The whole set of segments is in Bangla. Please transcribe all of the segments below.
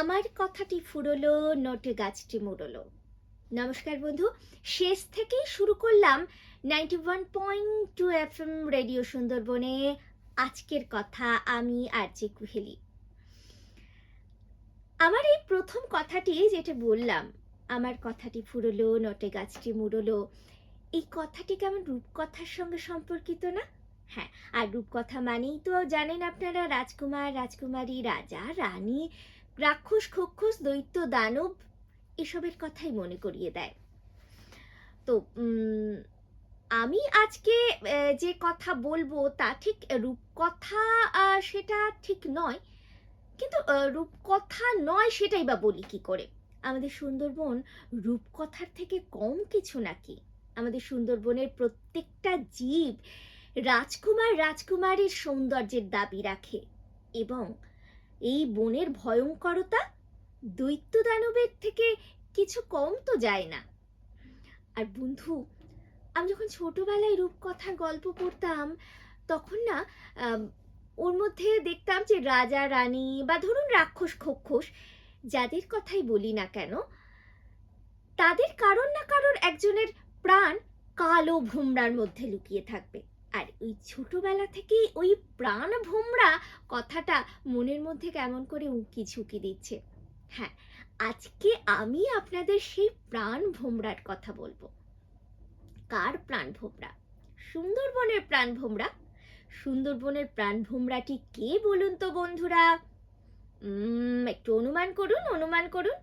আমার কথাটি ফুরলো, নোটে গাছটি মুড়লো। নমস্কার বন্ধু, শেষ থেকেই শুরু করলাম ninety one point two F M radio সুন্দরবনে। আজকের কথা আমি আর যে কুহেলি। আমার এই প্রথম কথাটি যেটা বললাম, আমার কথাটি ফুরলো, নটে গাছটি মুড়লো, এই কথাটি কেমন রূপকথার সঙ্গে সম্পর্কিত না? হ্যাঁ আর রূপকথা মানেই তো জানেন আপনারা, রাজকুমার, রাজকুমারী, রাজা, রানী রাক্ষস, খক্ষস, দৈত্য, দানব এসবের কথাই মনে করিয়ে দেয়। তো আমি আজকে যে কথা বলব তা ঠিক রূপকথা সেটা ঠিক নয়। কিন্তু রূপকথা নয় সেটাই বা বলি কি করে? আমাদের সুন্দরবন রূপকথার থেকে কম কিছু নাকি? আমাদের সুন্দরবনের প্রত্যেকটা জীব রাজকুমার, রাজকুমারীর সৌন্দর্যের দাবি রাখে এবং এই বনের ভয়ঙ্করতা দৈত্য দানবের থেকে কিছু কম তো যায় না। আর বন্ধু, আমি যখন ছোটবেলায় রূপকথার গল্প পড়তাম, তখন না ওর মধ্যে দেখতাম যে রাজা, রানী বা ধরুন রাক্ষস, খক্ষস, যাদের কথাই বলি না কেন, তাদের কারোর না কারোর একজনের প্রাণ কালো ভোমরার মধ্যে লুকিয়ে থাকবে। আর ওই ছোটবেলা থেকেই ওই প্রাণ ভোমরা কথাটা মনের মধ্যে কেমন করে উঁকি ঝুঁকি দিচ্ছে। হ্যাঁ আজকে আমি আপনাদের সেই প্রাণ ভোমরার কথা বলব। কার প্রাণ ভোমরা? সুন্দরবনের প্রাণ ভোমরা? সুন্দরবনের প্রাণ ভোমরাটি কে বলুন তো বন্ধুরা? একটু অনুমান করুন অনুমান করুন।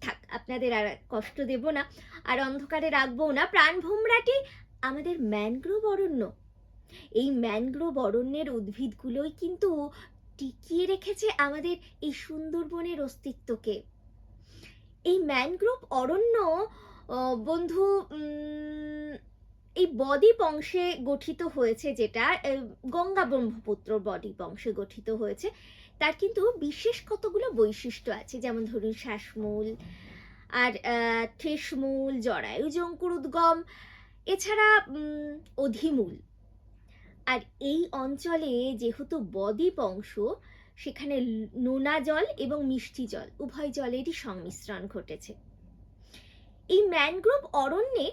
থাক, আপনাদের আর কষ্ট দেব না, আর অন্ধকারে রাখব না। প্রাণ ভোমরাটি আমাদের ম্যানগ্রোভ অরণ্য। এই ম্যানগ্রোভ অরণ্যের উদ্ভিদগুলোই কিন্তু টিকিয়ে রেখেছে আমাদের এই সুন্দরবনের অস্তিত্বকে। এই ম্যানগ্রোভ অরণ্য বন্ধু এই বদ্বীপ অংশে গঠিত হয়েছে যেটা গঙ্গা ব্রহ্মপুত্র বদ্বীপ অংশে গঠিত হয়েছে। তার কিন্তু বিশেষ কতগুলো বৈশিষ্ট্য আছে? যেমন ধরুন শ্বাসমূল, আর ঠেসমূল জরায়ু জঙ্কুরুদ্গম এছাড়া অধিমূল। আর এই অঞ্চলে যেহেতু বদ্বীপ অংশ, সেখানে নোনা জল এবং মিষ্টি জল, উভয় জলেরই সংমিশ্রণ ঘটেছে। এই ম্যানগ্রোভ অরণ্যে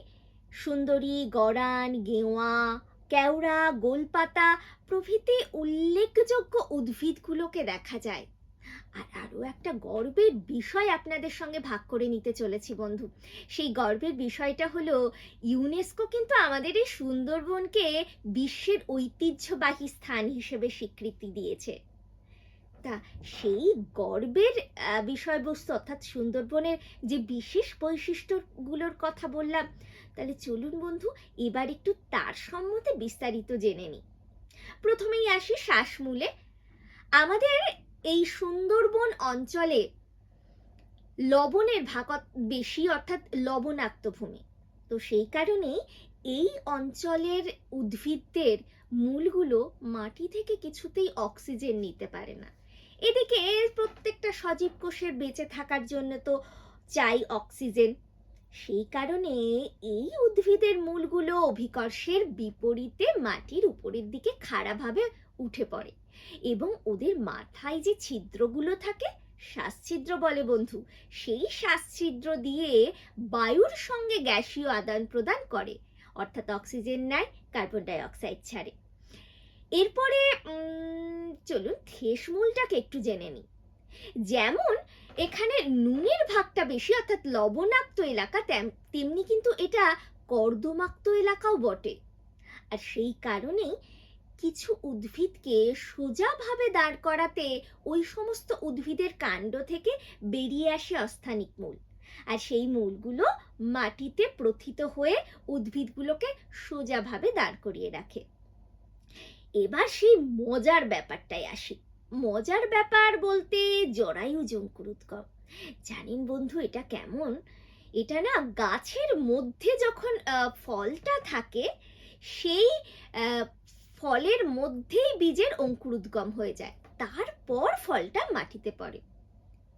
সুন্দরী গড়ান গেওয়া, কেওড়া, গোলপাতা প্রভৃতি উল্লেখযোগ্য উদ্ভিদগুলোকে দেখা যায়। আর আরও একটা গর্বের বিষয় আপনাদের সঙ্গে ভাগ করে নিতে চলেছি, বন্ধু। সেই গর্বের বিষয়টা হলো, ইউনেস্কো কিন্তু আমাদের এই সুন্দরবনকে বিশ্বের ঐতিহ্যবাহী স্থান হিসেবে স্বীকৃতি দিয়েছে। তা সেই গর্বের বিষয়বস্তু অর্থাৎ সুন্দরবনের যে বিশেষ বৈশিষ্ট্যগুলোর কথা বললাম, তাহলে চলুন বন্ধু, এবার একটু তার সম্বন্ধে বিস্তারিত জেনে নিই। প্রথমেই আসি শ্বাসমূলে। আমাদের এই সুন্দরবন অঞ্চলে লবণের ভাগ বেশি, অর্থাৎ লবণাক্ত ভূমি। তো সেই কারণেই এই অঞ্চলের উদ্ভিদদের মূলগুলো মাটি থেকে কিছুতেই অক্সিজেন নিতে পারে না। এদিকে প্রত্যেকটা সজীব কোষের বেঁচে থাকার জন্য তো চাই অক্সিজেন। সেই কারণে এই উদ্ভিদের মূলগুলো অভিকর্ষের বিপরীতে মাটির উপরের দিকে খাড়াভাবে উঠে পড়ে। এবং ওদের মাথায় যে ছিদ্রগুলো থাকে, শ্বাসছিদ্র বলে বন্ধু। সেই শ্বাসছিদ্র দিয়ে বায়ুর সঙ্গে গ্যাসীয় আদান প্রদান করে, অর্থাৎ অক্সিজেন নেয়, কার্বন ডাই অক্সাইড ছাড়ে। এরপরে চলুন ঠেসমূলটাকে একটু জেনে নিই। যেমন, এখানে নুনের ভাগটা বেশি, অর্থাৎ লবণাক্ত এলাকা, তেম- তেমনি কিন্তু এটা কর্দমাক্ত এলাকাও বটে। আর সেই কারণেই কিছু উদ্ভিদকে সোজাভাবে দাঁড় করাতে ওই সমস্ত উদ্ভিদের কাণ্ড থেকে বেরিয়ে আসে অস্থানিক মূল। আর সেই মূলগুলো মাটিতে প্রথিত হয়ে উদ্ভিদগুলোকে সোজাভাবে দাঁড় করিয়ে রাখে। এবার সেই মজার ব্যাপারটাই আসি। মজার ব্যাপার বলতে জরায়ু জঙ্কুরুৎকম জানেন বন্ধু, এটা কেমন? এটা না গাছের মধ্যে যখন ফলটা থাকে, সেই ফলের মধ্যেই বীজের অঙ্কুরোদ্গম হয়ে যায়। তারপর ফলটা মাটিতে পড়ে।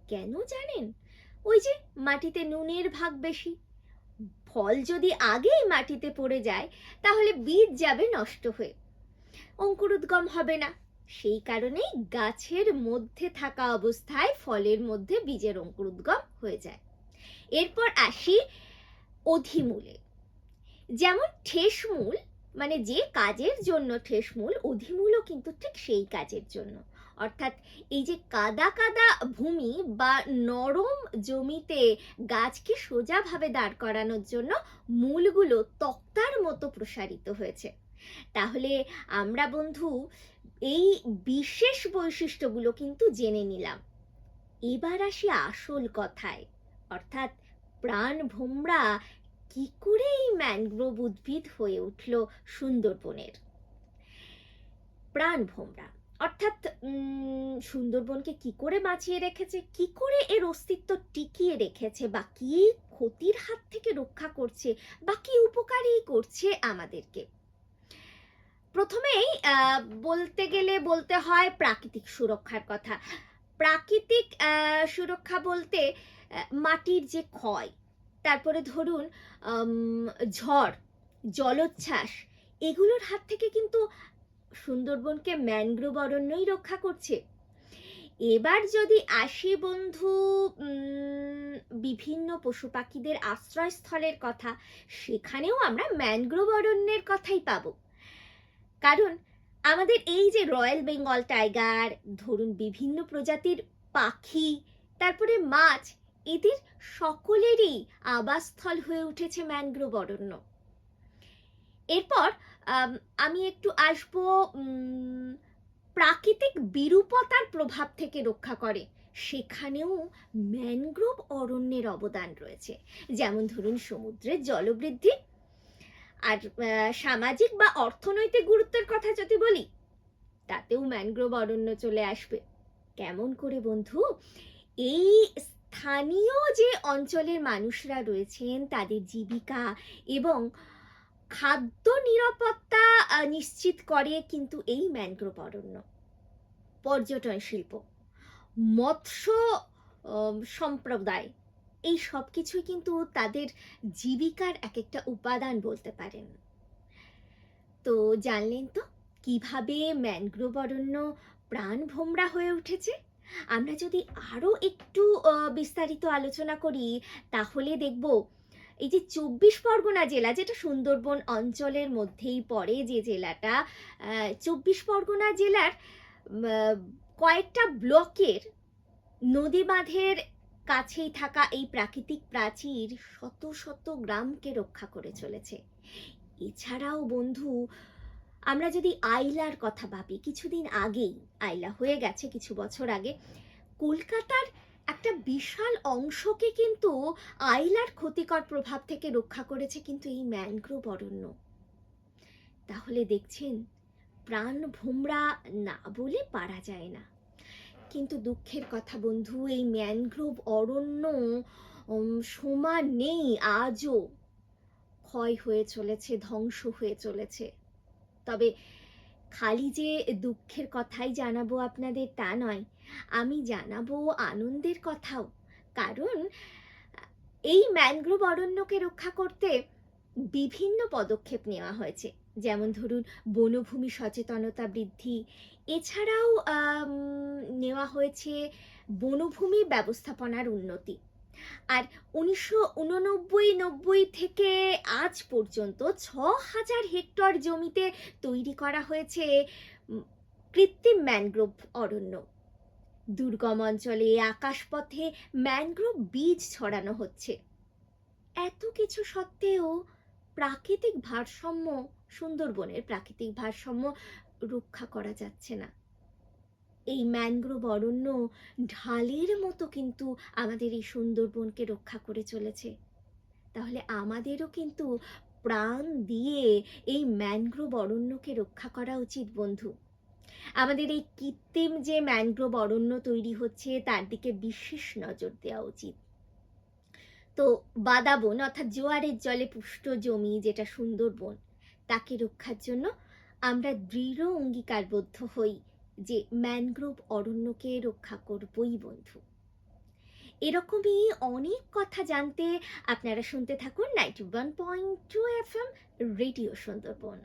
কেন জানেন? ওই যে মাটিতে নুনের ভাগ বেশি। ফল যদি আগেই মাটিতে পড়ে যায়, তাহলে বীজ যাবে নষ্ট হয়ে। অঙ্কুরোদ্গম হবে না। সেই কারণেই গাছের মধ্যে থাকা অবস্থায় ফলের মধ্যে বীজের অঙ্কুরোদ্গম হয়ে যায়। এরপর আসি অধিমূলে। যেমন ঠেসমূল মানে যে কাজের জন্য ঠেসমূল, অধিমূলও কিন্তু ঠিক সেই কাজের জন্য। অর্থাৎ এই যে কাদা কাদা ভূমি বা নরম জমিতে গাছকে সোজাভাবে দাঁড় করানোর জন্য মূলগুলো তক্তার মতো প্রসারিত হয়েছে। তাহলে আমরা বন্ধু, এই বিশেষ বৈশিষ্ট্যগুলো কিন্তু জেনে নিলাম। এবার আসি আসল কথায়। অর্থাৎ প্রাণ ভোমরা কি করে এই ম্যানগ্রোভ উদ্ভিদ হয়ে উঠল সুন্দরবনের? প্রাণ ভোমরা, অর্থাৎ সুন্দরবনকে কি করে বাঁচিয়ে রেখেছে, কি করে এর অস্তিত্ব টিকিয়ে রেখেছে, বা কি ক্ষতির হাত থেকে রক্ষা করছে, বা কি উপকারই করছে আমাদেরকে? প্রথমেই বলতে গেলে বলতে হয় প্রাকৃতিক সুরক্ষার কথা। প্রাকৃতিক সুরক্ষা বলতে মাটির যে ক্ষয় তারপরে ধরুন ঝড়, জলোচ্ছ্বাস, এগুলোর হাত থেকে কিন্তু সুন্দরবনকে ম্যানগ্রোভ অরণ্যই রক্ষা করছে। এবার যদি আসি বন্ধু বিভিন্ন পশু পাখিদের আশ্রয়স্থলের কথা, সেখানেও আমরা ম্যানগ্রোভ অরণ্যের কথাই পাবো। কারণ আমাদের এই যে রয়্যাল বেঙ্গল টাইগার, ধরুন বিভিন্ন প্রজাতির পাখি, তারপরে মাছ এদের সকলেরই আবাসস্থল হয়ে উঠেছে ম্যানগ্রোভ অরণ্য। এরপর, আমি একটু আসব প্রাকৃতিক বিরূপতার প্রভাব থেকে রক্ষা করে। সেখানেও ম্যানগ্রোভ অরণ্যের অবদান রয়েছে। যেমন ধরুন, সমুদ্রের জলবৃদ্ধি। আর সামাজিক বা অর্থনৈতিক গুরুত্বের কথা যদি বলি, তাতেও ম্যানগ্রোভ অরণ্য চলে আসবে। কেমন করে বন্ধু? এই স্থানীয় যে অঞ্চলের মানুষরা রয়েছেন, তাদের জীবিকা এবং খাদ্য নিরাপত্তা নিশ্চিত করে কিন্তু এই ম্যানগ্রোভ অরণ্য পর্যটন শিল্প, মৎস্য সম্প্রদায়, এই সব কিছুই কিন্তু তাদের জীবিকার এক একটা উপাদান বলতে পারেন। তো জানলেন তো, কীভাবে ম্যানগ্রোভ অরণ্য প্রাণ ভোমরা হয়ে উঠেছে? আমরা যদি আরও একটু বিস্তারিত আলোচনা করি, তাহলে দেখব, এই যে চব্বিশ পরগনা জেলা, যেটা সুন্দরবন অঞ্চলের মধ্যেই পড়ে যে জেলাটা চব্বিশ পরগনা জেলার কয়েকটা ব্লকের নদী বাঁধের কাছেই থাকা এই প্রাকৃতিক প্রাচীর শত শত গ্রামকে রক্ষা করে চলেছে। এছাড়াও বন্ধু আমরা যদি আইলার কথা ভাবি, কিছুদিন আগেই, আইলা হয়ে গেছে কিছু বছর আগে, কলকাতার একটা বিশাল অংশকে কিন্তু আইলার ক্ষতিকর প্রভাব থেকে রক্ষা করেছে কিন্তু এই ম্যানগ্রোভ অরণ্য। তাহলে দেখছেন, প্রাণ ভোমরা না বলে পারা যায় না। কিন্তু দুঃখের কথা বন্ধু, এই ম্যানগ্রোভ অরণ্য সমান নেই, আজও ক্ষয় হয়ে চলেছে, ধ্বংস হয়ে চলেছে। তবে খালি যে দুঃখের কথাই জানাব আপনাদের তা নয়, আমি জানাব আনন্দের কথাও। কারণ, এই ম্যানগ্রোভ অরণ্যকে রক্ষা করতে বিভিন্ন পদক্ষেপ নেওয়া হয়েছে। যেমন ধরুন, বনভূমি সচেতনতা বৃদ্ধি, এছাড়াও নেওয়া হয়েছে বনভূমি ব্যবস্থাপনার উন্নতি। আর উনিশশো উননব্বই, নব্বই থেকে আজ পর্যন্ত ছ হাজার হেক্টর জমিতে তৈরি করা হয়েছে কৃত্রিম ম্যানগ্রোভ অরণ্য। দুর্গম অঞ্চলে আকাশপথে ম্যানগ্রোভ বীজ ছড়ানো হচ্ছে। এত কিছু সত্ত্বেও প্রাকৃতিক ভারসাম্য, সুন্দরবনের প্রাকৃতিক ভারসাম্য রক্ষা করা যাচ্ছে না। এই ম্যানগ্রোভ অরণ্য ঢালের মতো কিন্তু আমাদের এই সুন্দরবনকে রক্ষা করে চলেছে। তাহলে আমাদেরও কিন্তু প্রাণ দিয়ে এই ম্যানগ্রোভ অরণ্যকে রক্ষা করা উচিত বন্ধু। আমাদের এই কৃত্রিম যে ম্যানগ্রোভ অরণ্য তৈরি হচ্ছে, তার দিকে বিশেষ নজর দেওয়া উচিত। তো বাদাবন অর্থাৎ জোয়ারের জলে পুষ্ট জমি যেটা সুন্দরবন, তাকে রক্ষার জন্য আমরা দৃঢ় অঙ্গীকারবদ্ধ হই। যে ম্যানগ্রোভ অরণ্যকে রক্ষা করবই বন্ধু। এরকমই অনেক কথা জানতে আপনারা শুনতে থাকুন ninety one point two F M radio Sundarban.